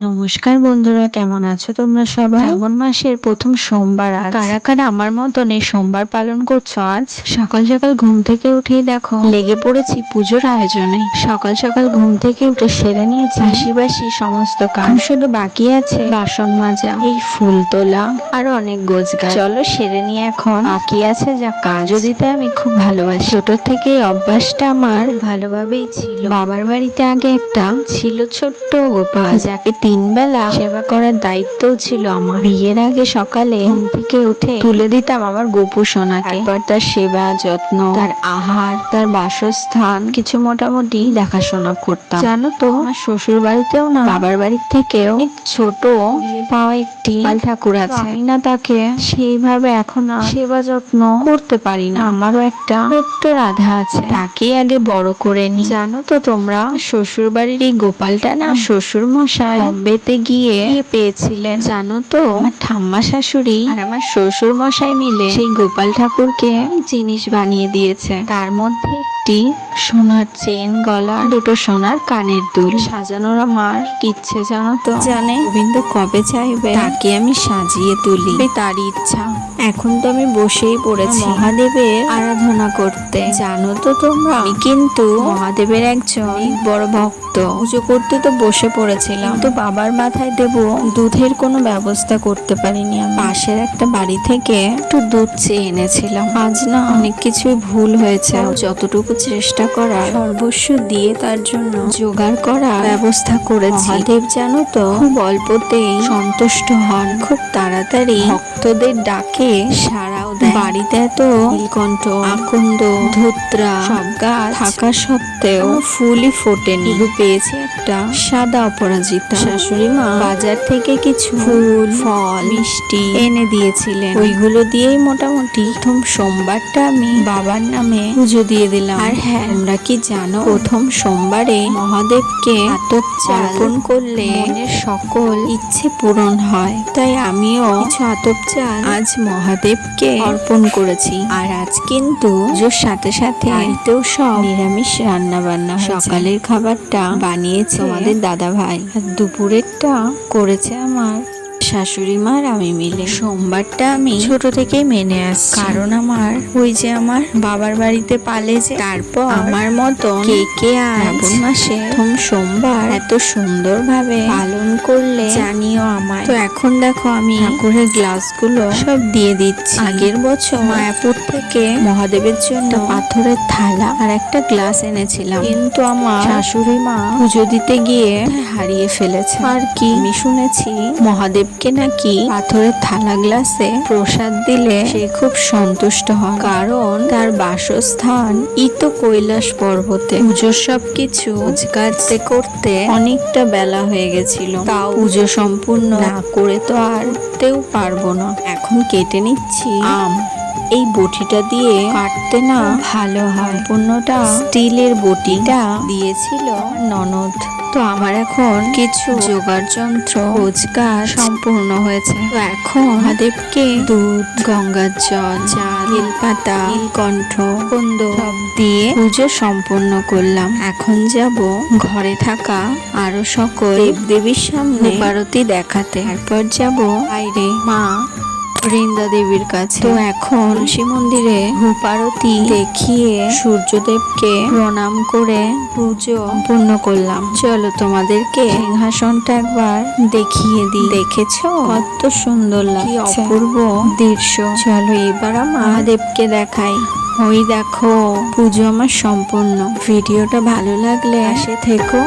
নমস্কার বন্ধুরা কেমন আছো তোমরা সবাই? শ্রাবণ মাসের প্রথম সোমবার আজ? কারা কারা আমার মতন এই সোমবার পালন করছ আজ? সকাল সকাল ঘুম থেকে উঠেই দেখো। লেগে পড়েছি পুজোর আয়োজনে। সকাল সকাল ঘুম থেকে উঠে সেরে নিয়েছি। আশিবাসি সমস্ত কাজ শুধু বাকি আছে। বাসন মাজা। এই ফুল তোলা আর অনেক গোছ গাছ চলো সেরে নিয়ে এখন। বাকি আছে যা কাজ। দিতে আমি খুব ভালোবাসি। ছোট থেকে এই অভ্যাসটা আমার ভালোভাবেই ছিল। বাবার বাড়িতে আগে একটা ছিল ছোট্ট গোপাল। যাকে তিন বেলা সেবা করার দায়িত্বও ছিল আমার। বিয়ের আগে সকালে ঘুম থেকে উঠে তুলে দিতাম আমার গোপু সোনাকে। তারপর তার সেবা, যত্ন, তার আহার, তার বাসস্থান, কিছু মোটামুটি দেখাশোনা করতাম। জানো তো, আমার শ্বশুর বাড়িতেও না, বাবার বাড়ির থেকেও ছোট পাওয়া একটি গোপাল ঠাকুর আছে। আমি না তাকে সেইভাবে এখন সেবা, যত্ন করতে পারি না। আমারও একটা ছোট্ট রাধা আছে। তাকে আগে বড় করে নি। জানো তো তোমরা শ্বশুর বাড়ির এই গোপালটা না শ্বশুর মশাই বম্বেতে গিয়ে পেয়েছিলেন। জানো তো আমার ঠাম্মা শাশুড়ি আর আমার শ্বশুর মশাই মিলে সেই গোপাল ঠাকুরকে জিনিস বানিয়ে দিয়েছে। তার মধ্যে একটি সোনার চেন গলা দুটো সোনার কানের দুল। সাজানোর আমার ইচ্ছে জানো তো? জানে। গোবিন্দ কবে চাইবে? তাকে আমি সাজিয়ে তুলি। তার ইচ্ছা। এখন তো আমি বসেই পড়েছি। মহাদেবের আরাধনা করতে। জানো তো তোমরা? আমি কিন্তু মহাদেবের একজন বড় ভক্ত। পুজো করতে তো বসে পড়েছিলাম। তো বাবার মাথায় দেব দুধের কোনো ব্যবস্থা করতে পারিনি আমি। পাশের একটা বাড়ি থেকে একটু দুধ চেয়ে এনেছিলাম। আজ না অনেক কিছুই ভুল হয়েছে। যতটুকু চেষ্টা করা সর্বস্ব দিয়ে তার জন্য জোগাড় করা ব্যবস্থা করেছি। মহাদেব জানো তো খুব অল্পতেই সন্তুষ্ট হন। খুব তাড়াতাড়ি ভক্তদের ডাকে সাড়াও দেয় বাড়িতে এত নীলকণ্ঠ, আকন্দ, ধুত্রা, সব গাছ থাকা সত্ত্বেও ফুলই ফোটেনি। পেয়েছি একটা সাদা অপরাজিতা। শাশুড়ি মা বাজার থেকে কিছু ফুল, ফল, মিষ্টি এনে দিয়েছিলেন। ওইগুলো দিয়েই মোটামুটি প্রথম সোমবারটা আমি বাবার নামে পুজো দিয়ে দিলাম। আর হ্যাঁ তোমরা কি জানো প্রথম সোমবারে মহাদেবকে আতপ চাল করলে মনের সকল ইচ্ছে পূরণ হয়। তাই আমিও কিছু আতপ চাল আজ মহাদেবকে অর্পণ করেছি। আর আজ কিন্তু পুজোর সাথে সাথে বাড়িতেও সব নিরামিষ রান্না বান্না সকালের খাবারটা বানিয়েছে আমাদের দাদা ভাই আর দুপুরেরটা করেছে আমার শাশুড়ি মার আমি মিলে সোমবারটা আমি ছোট থেকেই মেনে আসছি। কারণ আমার ওই যে আমার বাবার বাড়িতে পালে যে তারপর আমার মতো কে কে শ্রাবণ মাসে প্রথম সোমবার এত সুন্দরভাবে পালন করলে জানিও আমায়। তো এখন দেখো আমি ঠাকুরের গ্লাসগুলো সব দিয়ে দিচ্ছি। আগের বছর মায়াপুর থেকে মহাদেবের জন্য পাথরের থালা আর একটা গ্লাস এনেছিলাম। কিন্তু আমার শাশুড়ি মা পুজো দিতে গিয়ে হারিয়ে ফেলেছে। আর কি? আমি শুনেছি মহাদেবকে নাকি পাথরের থালা গ্লাসে প্রসাদ দিলে সে খুব সন্তুষ্ট হয়। কারণ তার বাসস্থান ইত কৈলাস পর্বতে। পুজোর সব কিছু কাজতে করতে অনেকটা বেলা হয়ে গেছিল। তাও পুজো সম্পূর্ণ না করে তো আর তেও পারব না। এখন কেটে নিচ্ছি আম। এই বটিটা দিয়ে কাটতে না ভালো হয়। পণ্যটা স্টিলের বটিটা দিয়েছিল ননদ। তো আমার এখন কিছু জোগাড় যন্ত্র রোজগার সম্পূর্ণ হয়েছে। তো এখন মহাদেবকে দুধ গঙ্গার জল চাল পাতা নীলকণ্ঠ কন্দ সব দিয়ে পুজো সম্পূর্ণ করলাম। এখন যাব ঘরে থাকা আরও সকল দেবদেবীর সামনে। পারতি দেখাতে। তারপর যাব বাইরে। মা বৃন্দা দেবীর কাছে। তো এখন তুলসী মন্দিরে ভূপারতি দেখিয়ে সূর্যদেবকে প্রণাম করে পুজো পূর্ণ করলাম। চলো তোমাদেরকে সিংহাসনটা একবার দেখিয়ে দিই। দেখেছ? কত সুন্দর লাগছে। অপূর্ব দৃশ্য। চলো এবার মহাদেবকে দেখাই। ওই দেখো পুজো আমার সম্পূর্ণ। ভিডিওটা ভালো লাগলে আসে থেকো।